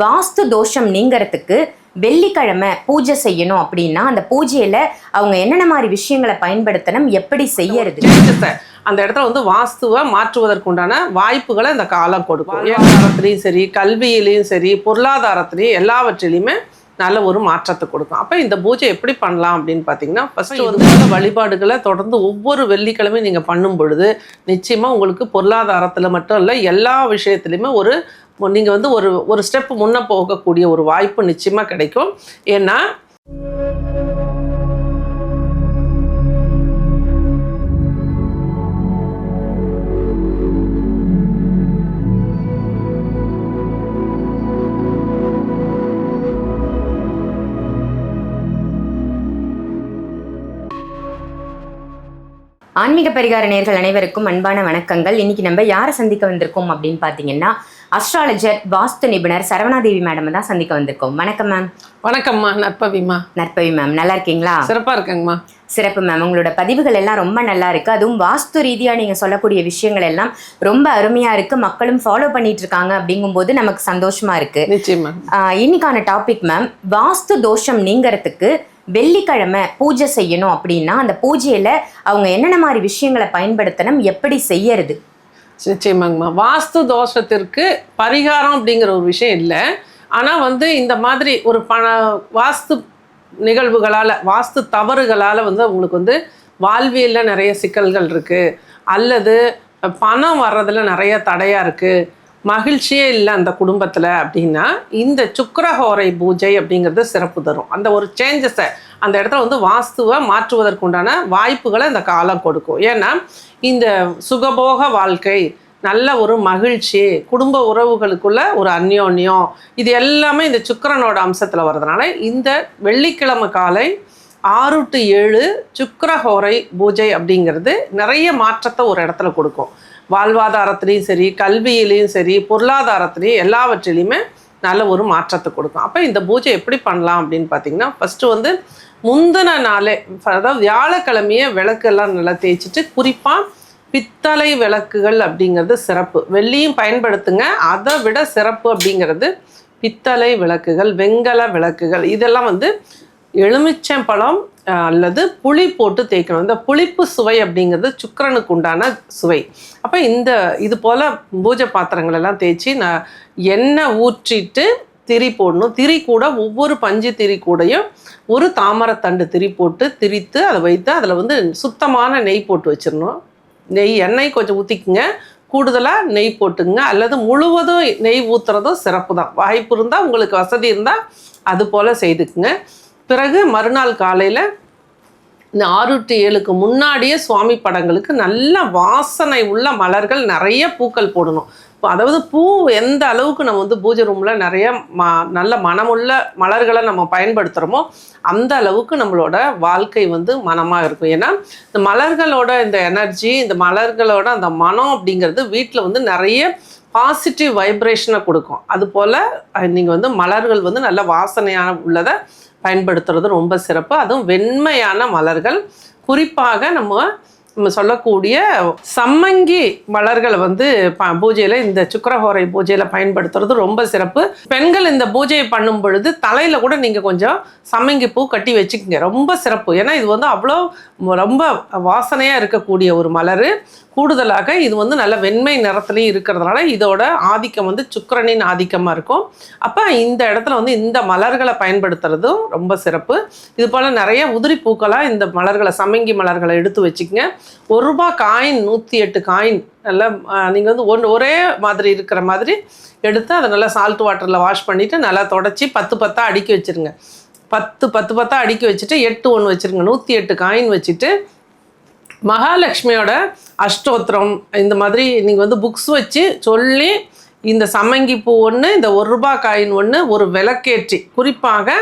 வாஸ்து தோஷம் நீங்கிறதுக்கு வெள்ளிக்கிழமை பூஜை செய்யணும் அப்படின்னா அந்த பூஜையில அவங்க என்னென்ன மாதிரி விஷயங்களை பயன்படுத்தணும் எப்படி செய்யறது? அந்த இடத்துல வந்து வாஸ்துவை மாற்றுவதற்குண்டான வாய்ப்புகளை இந்த காலம் கொடுக்கும். வியாபாரத்துலேயும் சரி கல்வியிலையும் சரி பொருளாதாரத்துலேயும் எல்லாவற்றிலையுமே நல்ல ஒரு மாற்றத்தை கொடுக்கும். அப்போ இந்த பூஜை எப்படி பண்ணலாம் அப்படின்னு பார்த்தீங்கன்னா ஃபஸ்ட்டு வந்து நல்ல வழிபாடுகளை தொடர்ந்து ஒவ்வொரு வெள்ளிக்கிழமையும் நீங்கள் பண்ணும் பொழுது நிச்சயமாக உங்களுக்கு பொருளாதாரத்தில் மட்டும் இல்லை எல்லா விஷயத்துலையுமே ஒரு நீங்கள் வந்து ஒரு ஒரு ஸ்டெப் முன்னே போகக்கூடிய ஒரு வாய்ப்பு நிச்சயமாக கிடைக்கும். ஏன்னா ஆன்மீக பரிகார நேர்கள் அனைவருக்கும் அன்பான வணக்கங்கள். இன்னைக்கு நம்ம யாரை சந்திக்க வந்திருக்கோம் அப்படின்னு பார்த்தீங்கன்னா அஸ்ட்ராலஜர் வாஸ்து நிபுணர் சரவணாதேவி மேடம் தான் சந்திக்க வந்திருக்கோம். வணக்கம் மேம் வணக்கம்மா நற்பவிம்மா நற்பவி மேம் நல்லா இருக்கீங்களா? சிறப்பாக இருக்குங்கம்மா சிறப்பு மேம் உங்களோட பதிவுகள் எல்லாம் ரொம்ப நல்லா இருக்கு. அதுவும் வாஸ்து ரீதியா நீங்க சொல்லக்கூடிய விஷயங்கள் எல்லாம் ரொம்ப அருமையா இருக்கு. மக்களும் ஃபாலோ பண்ணிட்டு இருக்காங்க அப்படிங்கும்போது நமக்கு சந்தோஷமா இருக்கு. இன்னைக்கான டாபிக் மேம் வாஸ்து தோஷம் நீங்கிறதுக்கு வெள்ளிக்கிழமை பூஜை செய்யணும் அப்படின்னா அந்த பூஜையில அவங்க என்னென்ன மாதிரி விஷயங்களை பயன்படுத்தணும் எப்படி செய்யறது? நிச்சயமாங்கம்மா. வாஸ்து தோஷத்திற்கு பரிகாரம் அப்படிங்கிற ஒரு விஷயம் இல்லை. ஆனால் வந்து இந்த மாதிரி ஒரு பண வாஸ்து நிகழ்வுகளால் வாஸ்து தவறுகளால் வந்து உங்களுக்கு வந்து வாழ்வியலில் நிறைய சிக்கல்கள் இருக்குது அல்லது பணம் வர்றதில் நிறைய தடையாக இருக்குது மகிழ்ச்சியே இல்லை அந்த குடும்பத்தில் அப்படின்னா இந்த சுக்கரஹோரை பூஜை அப்படிங்கிறது சிறப்பு தரும். அந்த ஒரு சேஞ்சஸை அந்த இடத்துல வந்து வாஸ்துவை மாற்றுவதற்குண்டான வாய்ப்புகளை இந்த காலம் கொடுக்கும். ஏன்னா இந்த சுகபோக வாழ்க்கை நல்ல ஒரு மகிழ்ச்சி குடும்ப உறவுகளுக்குள்ள ஒரு அந்யோன்யம் இது எல்லாமே இந்த சுக்கரனோட அம்சத்தில் வர்றதுனால இந்த வெள்ளிக்கிழமை காலை ஆறு டு ஏழு சுக்கரஹோரை பூஜை அப்படிங்கிறது நிறைய மாற்றத்தை ஒரு இடத்துல கொடுக்கும். வாழ்வாதாரத்துலேயும் சரி கல்வியிலையும் சரி பொருளாதாரத்துலேயும் எல்லாவற்றிலையுமே நல்ல ஒரு மாற்றத்தை கொடுக்கும். அப்போ இந்த பூஜை எப்படி பண்ணலாம் அப்படின்னு பார்த்தீங்கன்னா ஃபஸ்ட்டு வந்து முந்தின நாளே அதாவது வியாழக்கிழமையே விளக்கெல்லாம் நல்லா தேய்ச்சிட்டு குறிப்பாக பித்தளை விளக்குகள் அப்படிங்கிறது சிறப்பு. வெள்ளியும் பயன்படுத்துங்க அதை விட சிறப்பு அப்படிங்கிறது பித்தளை விளக்குகள் வெங்கல விளக்குகள் இதெல்லாம் வந்து எலுமிச்சம்பழம் அல்லது புளி போட்டு தேய்க்கணும். இந்த புளிப்பு சுவை அப்படிங்கிறது சுக்கரனுக்கு உண்டான சுவை. அப்போ இந்த இது போல் பூஜை பாத்திரங்கள் எல்லாம் தேய்ச்சி நான் எண்ணெய் ஊற்றிட்டு திரி போடணும். திரி கூட ஒவ்வொரு பஞ்சு திரி கூடையும் ஒரு தாமரத்தண்டு திரி போட்டு திரித்து அதை வைத்து அதில் வந்து சுத்தமான நெய் போட்டு வச்சிடணும். நெய் எண்ணெய் கொஞ்சம் ஊற்றிக்குங்க கூடுதலாக நெய் போட்டுங்க அல்லது முழுவதும் நெய் ஊற்றுறதும் சிறப்பு தான் வாய்ப்பு இருந்தால் உங்களுக்கு வசதி இருந்தால் அது போல் செய்துக்குங்க. பிறகு மறுநாள் காலையில் இந்த ஆறு டு ஏழுக்கு முன்னாடியே சுவாமி படங்களுக்கு நல்ல வாசனை உள்ள மலர்கள் நிறைய பூக்கள் போடணும். அதாவது பூ எந்த அளவுக்கு நம்ம வந்து பூஜை ரூமில் நிறைய ம நல்ல மனமுள்ள மலர்களை நம்ம பயன்படுத்துகிறோமோ அந்த அளவுக்கு நம்மளோட வாழ்க்கை வந்து மனமாக இருக்கும். ஏன்னா இந்த மலர்களோட இந்த எனர்ஜி இந்த மலர்களோட அந்த மனம் அப்படிங்கிறது வீட்டில் வந்து நிறைய பாசிட்டிவ் வைப்ரேஷனை கொடுக்கும். அதுபோல் நீங்கள் வந்து மலர்கள் வந்து நல்ல வாசனையான உள்ளதை பயன்படுத்துறது ரொம்ப சிறப்பு. அதுவும் வெண்மையான மலர்கள். குறிப்பாக நம்ம சொல்லக்கூடிய சம்மங்கி மலர்களை வந்து ப பூஜையில் இந்த சுக்கரஹோரை பூஜையில் பயன்படுத்துறது ரொம்ப சிறப்பு. பெண்கள் இந்த பூஜையை பண்ணும் பொழுது தலையில் கூட நீங்கள் கொஞ்சம் சம்மங்கி பூ கட்டி வச்சுக்கோங்க. ரொம்ப சிறப்பு. ஏன்னா இது வந்து அவ்வளோ ரொம்ப வாசனையாக இருக்கக்கூடிய ஒரு மலர். கூடுதலாக இது வந்து நல்ல வெண்மை நிறத்துலையும் இருக்கிறதுனால இதோட ஆதிக்கம் வந்து சுக்கரனின் ஆதிக்கமாக இருக்கும். அப்போ இந்த இடத்துல வந்து இந்த மலர்களை பயன்படுத்துறதும் ரொம்ப சிறப்பு. இது போல் நிறைய உதிரி பூக்களாக இந்த மலர்களை சம்மங்கி மலர்களை எடுத்து வச்சுக்கோங்க. ஒரு ரூபா காயின் நூற்றி எட்டு காயின் நல்லா நீங்கள் வந்து ஒன்று ஒரே மாதிரி இருக்கிற மாதிரி எடுத்து அதை நல்லா சால்ட் வாட்டரில் வாஷ் பண்ணிவிட்டு நல்லா தொடச்சி பத்து பத்தாக அடுக்கி வச்சுருங்க. பத்து பத்து பத்தாக அடுக்கி வச்சுட்டு எட்டு ஒன்று வச்சுருங்க. நூற்றி எட்டு காயின் வச்சுட்டு மகாலட்சுமியோட அஷ்டோத்திரம் இந்த மாதிரி நீங்கள் வந்து புக்ஸ் வச்சு சொல்லி இந்த சம்மங்கி பூ ஒன்று இந்த ஒரு ரூபாய் காயின் ஒன்று ஒரு விளக்கேற்றி. குறிப்பாக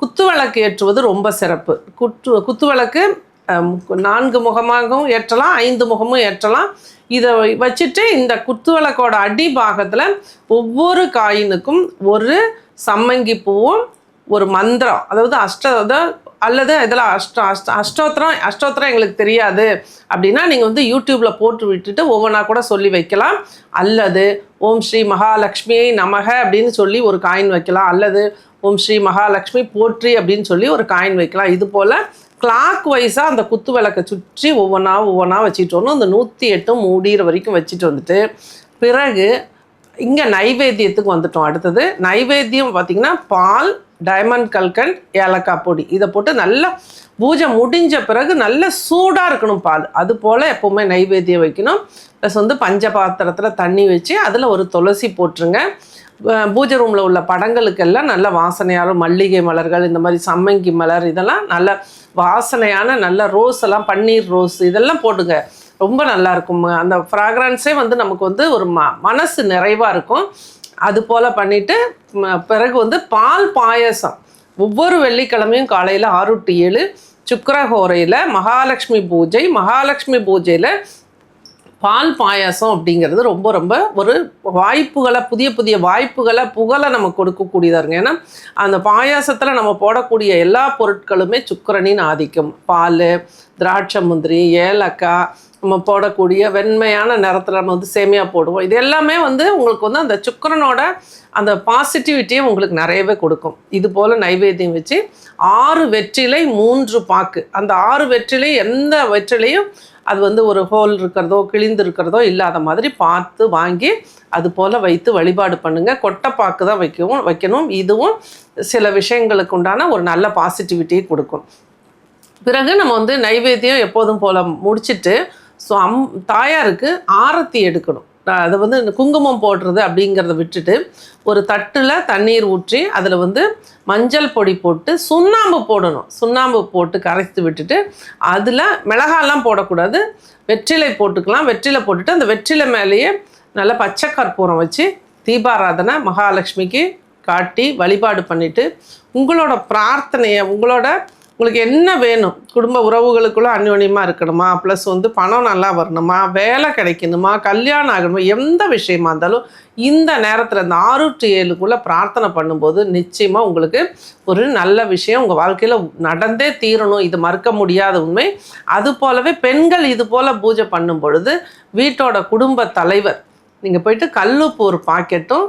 குத்து விளக்கு ஏற்றுவது ரொம்ப சிறப்பு. குத்து குத்து விளக்கு நான்கு முகமாகவும் ஏற்றலாம் ஐந்து முகமும் ஏற்றலாம். இதை வச்சுட்டு இந்த குத்துவிளக்கோட அடி பாகத்தில் ஒவ்வொரு காயினுக்கும் ஒரு சம்மங்கி பூவும் ஒரு மந்திரம் அதாவது அஷ்ட அல்லது இதில் அஷ்ட அஷ்ட அஷ்டோத்திரம் அஷ்டோத்திரம் எங்களுக்கு தெரியாது. அப்படின்னா நீங்கள் வந்து யூடியூப்பில் போட்டு விட்டுட்டு ஒவ்வொன்றா கூட சொல்லி வைக்கலாம். அல்லது ஓம் ஸ்ரீ மகாலட்சுமியை நமக அப்படின்னு சொல்லி ஒரு காயின் வைக்கலாம். அல்லது ஓம் ஸ்ரீ மகாலட்சுமி போற்றி அப்படின்னு சொல்லி ஒரு காயின் வைக்கலாம். இது போல் கிளாக் வைஸாக அந்த குத்து விளக்கை சுற்றி ஒவ்வொன்றா ஒவ்வொன்றா வச்சுட்டு வரணும். அந்த நூற்றி எட்டும் மூடிகிற வரைக்கும் வச்சுட்டு வந்துட்டு பிறகு இங்கே நைவேத்தியத்துக்கு வந்துட்டோம். அடுத்தது நைவேத்தியம் பார்த்திங்கன்னா பால் டைமண்ட் கல்கண்ட் ஏலக்காய் பொடி. இதை போட்டு நல்லா பூஜை முடிஞ்ச பிறகு நல்ல சூடாக இருக்கணும் பால். அது போல் எப்போவுமே நைவேத்தியம் வைக்கணும். ப்ளஸ் வந்து பஞ்ச பாத்திரத்தில் தண்ணி வச்சு அதில் ஒரு துளசி போட்டுருங்க. பூஜை ரூமில் உள்ள படங்களுக்கெல்லாம் நல்ல வாசனையான மல்லிகை மலர்கள் இந்த மாதிரி சம்மங்கி மலர் இதெல்லாம் நல்ல வாசனையான நல்ல ரோஸ் எல்லாம் பன்னீர் ரோஸ் இதெல்லாம் போடுங்க. ரொம்ப நல்லா இருக்கும். அந்த ஃப்ராக்ரன்ஸே வந்து நமக்கு வந்து ஒரு ம மனசு நிறைவாக இருக்கும். அது போல் பண்ணிவிட்டு பிறகு வந்து பால் பாயசம். ஒவ்வொரு வெள்ளிக்கிழமையும் காலையில் ஆறு டு ஏழு சுக்கரஹோரையில் மகாலட்சுமி பூஜை மகாலட்சுமி பூஜையில் பால் பாயாசம் அப்படிங்கிறது ரொம்ப ரொம்ப ஒரு வாய்ப்புகளை புதிய புதிய வாய்ப்புகளை புகழை நம்ம கொடுக்கக்கூடியதாக இருங்க ஏன்னா அந்த பாயாசத்தில் நம்ம போடக்கூடிய எல்லா பொருட்களுமே சுக்கரனின் ஆதிக்கம். பால் திராட்சை முந்திரி ஏலக்காய் போடக்கூடிய வெண்மையான நிறத்தில் நம்ம வந்து சேமியா போடுவோம். இது எல்லாமே வந்து உங்களுக்கு வந்து அந்த சுக்கரனோட அந்த பாசிட்டிவிட்டியை உங்களுக்கு நிறையவே கொடுக்கும். இது போல் நைவேத்தியம் வச்சு ஆறு வெற்றிலை மூன்று பாக்கு. அந்த ஆறு வெற்றிலை எந்த வெற்றிலையும் அது வந்து ஒரு ஹோல் இருக்கிறதோ கிழிந்து இருக்கிறதோ இல்லாத மாதிரி பார்த்து வாங்கி அது போல் வைத்து வழிபாடு பண்ணுங்கள் கொட்டைப்பாக்கு தான் வைக்கவும் வைக்கணும். இதுவும் சில விஷயங்களுக்கு உண்டான ஒரு நல்ல பாசிட்டிவிட்டியை கொடுக்கும். பிறகு நம்ம வந்து நைவேத்தியம் எப்போதும் போல் முடிச்சுட்டு ஸோ அம் தாயாருக்கு ஆரத்தி எடுக்கணும். அதை வந்து இந்த குங்குமம் போடுறது அப்படிங்கிறத விட்டுட்டு ஒரு தட்டில் தண்ணீர் ஊற்றி அதில் வந்து மஞ்சள் பொடி போட்டு சுண்ணாம்பு போடணும். சுண்ணாம்பு போட்டு கரைத்து விட்டுட்டு அதில் மிளகாலாம் போடக்கூடாது. வெற்றிலை போட்டுக்கலாம். வெற்றிலை போட்டுட்டு அந்த வெற்றிலை மேலேயே நல்ல பச்சை கற்பூரம் வச்சு தீபாராதனை மகாலட்சுமிக்கு காட்டி வழிபாடு பண்ணிவிட்டு உங்களோட பிரார்த்தனையை உங்களோட உங்களுக்கு என்ன வேணும்? குடும்ப உறவுகளுக்குள்ளே அந்யோன்யமாக இருக்கணுமா? ப்ளஸ் வந்து பணம் நல்லா வரணுமா? வேலை கிடைக்கணுமா? கல்யாணம் ஆகணுமா? எந்த விஷயமா இருந்தாலும் இந்த நேரத்தில் இந்த ஆறு ஏழுக்குள்ளே பிரார்த்தனை பண்ணும்போது நிச்சயமாக உங்களுக்கு ஒரு நல்ல விஷயம் உங்கள் வாழ்க்கையில் நடந்தே தீரணும். இது மறுக்க முடியாத உண்மை. அது போலவே பெண்கள் இது போல் பூஜை பண்ணும் பொழுது வீட்டோட குடும்ப தலைவர் நீங்கள் போயிட்டு கல்லுப்பு ஒரு பாக்கெட்டும்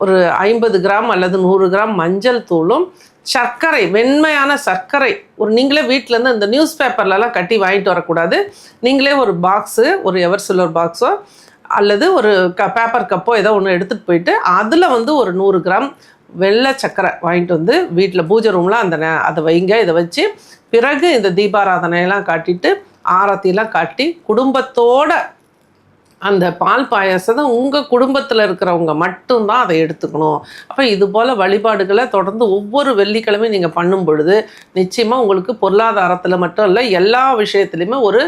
ஒரு ஐம்பது கிராம் அல்லது நூறு கிராம் மஞ்சள் தூளும் சர்க்கரை வெண்மையான சர்க்கரை. ஒரு நீங்களே வீட்டிலேருந்து இந்த நியூஸ் பேப்பர்லலாம் கட்டி வாங்கிட்டு வரக்கூடாது. நீங்களே ஒரு பாக்ஸு ஒரு எவர் சில்வர் பாக்ஸோ அல்லது ஒரு க பேப்பர் கப்போ ஏதோ ஒன்று எடுத்துகிட்டு போயிட்டு அதில் வந்து ஒரு நூறு கிராம் வெள்ளை சர்க்கரை வாங்கிட்டு வந்து வீட்டில் பூஜை ரூமில் அந்த அதை வைங்க இதை வச்சு பிறகு இந்த தீபாராதனையெல்லாம் காட்டிட்டு ஆரத்திலாம் காட்டி குடும்பத்தோட அந்த பால் பாயாசத்தை உங்கள் குடும்பத்தில் இருக்கிறவங்க மட்டும்தான் அதை எடுத்துக்கணும். அப்போ இது போல் வழிபாடுகளை தொடர்ந்து ஒவ்வொரு வெள்ளிக்கிழமையும் நீங்கள் பண்ணும் பொழுது நிச்சயமாக உங்களுக்கு பொருளாதாரத்தில் மட்டும் இல்லை எல்லா விஷயத்துலையுமே ஒரு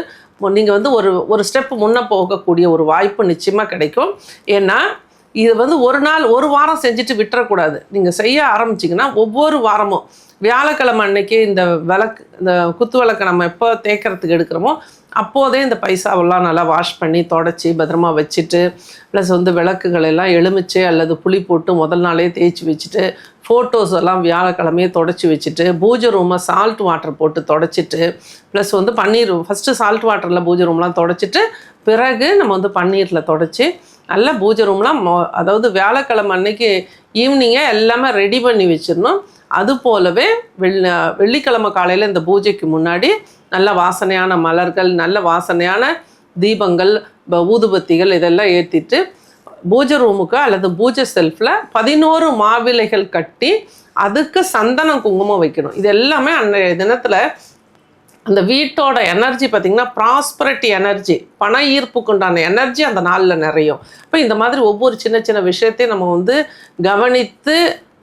நீங்கள் வந்து ஒரு ஒரு ஸ்டெப் முன்னே போகக்கூடிய ஒரு வாய்ப்பு நிச்சயமாக கிடைக்கும். ஏன்னா இது வந்து ஒரு நாள் ஒரு வாரம் செஞ்சுட்டு விட்டுறக்கூடாது. நீங்கள் செய்ய ஆரம்பிச்சிங்கன்னா ஒவ்வொரு வாரமும் வியாழக்கிழமை அன்னைக்கு இந்த விளக்கு இந்த குத்து விளக்கை நம்ம எப்போ தேய்க்கிறதுக்கு எடுக்கிறோமோ அப்போதே இந்த பைசாவெல்லாம் நல்லா வாஷ் பண்ணி தொடச்சி பத்திரமா வச்சுட்டு ப்ளஸ் வந்து விளக்குகள் எல்லாம் எலுமிச்சை அல்லது புளி போட்டு முதல் நாளே தேய்ச்சி வச்சுட்டு ஃபோட்டோஸ் எல்லாம் வியாழக்கிழமையே தொடச்சி வச்சுட்டு பூஜை ரூமை சால்ட் வாட்டர் போட்டு தொடச்சிட்டு ப்ளஸ் வந்து பன்னீர் ஃபஸ்ட்டு சால்ட் வாட்டரில் பூஜை ரூம்லாம் தொடச்சிட்டு பிறகு நம்ம வந்து பன்னீரில் தொடச்சி நல்லா பூஜை ரூம்லாம் மொ- அதாவது வியாழக்கிழமை அன்னைக்கு ஈவினிங்கே எல்லாமே ரெடி பண்ணி வச்சிடணும். அது போலவே வெள்ளி வெள்ளிக்கிழமை காலையில் இந்த பூஜைக்கு முன்னாடி நல்ல வாசனையான மலர்கள் நல்ல வாசனையான தீபங்கள் ஊதுபத்திகள் இதெல்லாம் ஏற்றிட்டு பூஜை ரூமுக்கு அல்லது பூஜை செல்ஃபில் பதினோரு மாவிலைகள் கட்டி அதுக்கு சந்தனம் குங்குமம் வைக்கணும். இது எல்லாமே அன்றைய தினத்தில் அந்த வீட்டோட எனர்ஜி பார்த்திங்கன்னா ப்ராஸ்பரிட்டி எனர்ஜி பண ஈர்ப்புக்குண்டான எனர்ஜி அந்த நாளில் நிறையும். இப்போ இந்த மாதிரி ஒவ்வொரு சின்ன சின்ன விஷயத்தையும் நம்ம வந்து கவனித்து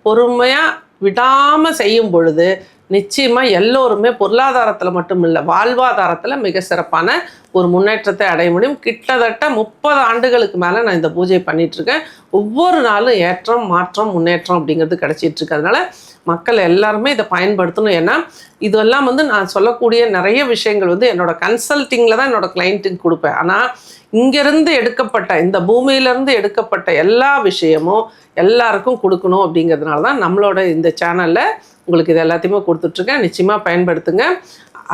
பொறுமையாக விடாமல் செய்யும் பொழுது நிச்சயமாக எல்லோருமே பொருளாதாரத்தில் மட்டும் இல்லை வாழ்வாதாரத்தில் மிக சிறப்பான ஒரு முன்னேற்றத்தை அடைய முடியும். கிட்டத்தட்ட முப்பது ஆண்டுகளுக்கு மேலே நான் இந்த பூஜை பண்ணிகிட்ருக்கேன் ஒவ்வொரு நாளும் ஏற்றம் மாற்றம் முன்னேற்றம் அப்படிங்கிறது கிடைச்சிட்டு இருக்கு மக்கள் எல்லாருமே இதை பயன்படுத்தணும். ஏன்னா இதெல்லாம் வந்து நான் சொல்லக்கூடிய நிறைய விஷயங்கள் வந்து என்னோடய கன்சல்ட்டிங்கில் தான் என்னோடய கிளைண்ட்டுக்கு கொடுப்பேன். ஆனால் இங்கேருந்து எடுக்கப்பட்ட இந்த பூமியிலிருந்து எடுக்கப்பட்ட எல்லா விஷயமும் எல்லாருக்கும் கொடுக்கணும் அப்படிங்கிறதுனால தான் நம்மளோட இந்த சேனலில் உங்களுக்கு இது எல்லாத்தையுமே கொடுத்துட்ருக்கேன். நிச்சயமாக பயன்படுத்துங்க.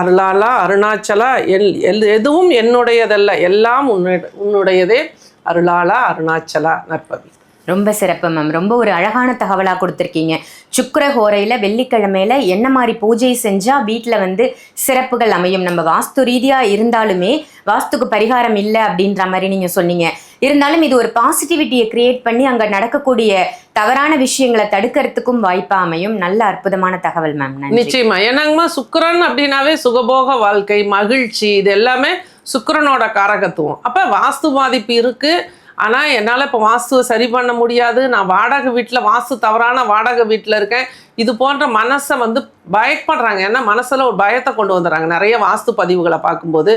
அருளாலா அருணாச்சலா எல் எல் எதுவும் என்னுடையதல்ல. எல்லாம் உன்னுடைய உன்னுடையதே. அருளாலா அருணாச்சலா நற்பவி. ரொம்ப சிறப்பு மேம் ரொம்ப ஒரு அழகான தகவலாக கொடுத்துருக்கீங்க. சுக்கர ஹோரையில் வெள்ளிக்கிழமையில என்ன மாதிரி பூஜை செஞ்சால் வீட்டில் வந்து சிறப்புகள் அமையும்? நம்ம வாஸ்து ரீதியாக இருந்தாலுமே வாஸ்துக்கு பரிகாரம் இல்லை அப்படின்ற மாதிரி நீங்கள் சொன்னீங்க. இருந்தாலும் இது ஒரு பாசிட்டிவிட்டியை கிரியேட் பண்ணி அங்கே நடக்கக்கூடிய தவறான விஷயங்களை தடுக்கிறதுக்கும் வாய்ப்பாக அமையும். நல்ல அற்புதமான தகவல் மேம் நிச்சயமா. ஏன்னாங்கம்மா சுக்கரன் அப்படின்னாவே சுகபோக வாழ்க்கை மகிழ்ச்சி இது எல்லாமே சுக்கரனோட காரகத்துவம். அப்போ வாஸ்து பாதிப்பு இருக்குது ஆனால் என்னால் இப்போ வாஸ்துவை சரி பண்ண முடியாது. நான் வாடகை வீட்டில் வாஸ்து தவறான வாடகை வீட்டில் இருக்கேன். இது போன்ற மனசை வந்து பயப்படுறாங்க. ஏன்னா மனசில் ஒரு பயத்தை கொண்டு வந்துடுறாங்க. நிறைய வாஸ்து பதிவுகளை பார்க்கும்போது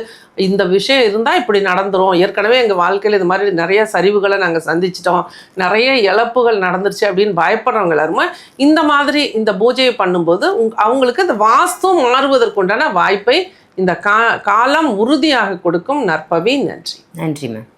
இந்த விஷயம் இருந்தால் இப்படி நடந்துடும் ஏற்கனவே எங்கள் வாழ்க்கையில் இது மாதிரி நிறைய சரிவுகளை நாங்கள் சந்திச்சிட்டோம். நிறைய இழப்புகள் நடந்துருச்சு அப்படின்னு பயப்படுறவங்க எல்லாருமே இந்த மாதிரி இந்த பூஜையை பண்ணும்போது உங் அவங்களுக்கு இந்த வாஸ்து மாறுவதற்குண்டான வாய்ப்பை இந்த கா காலம் உறுதியாக கொடுக்கும் நற்பவி நன்றி. நன்றி மேம்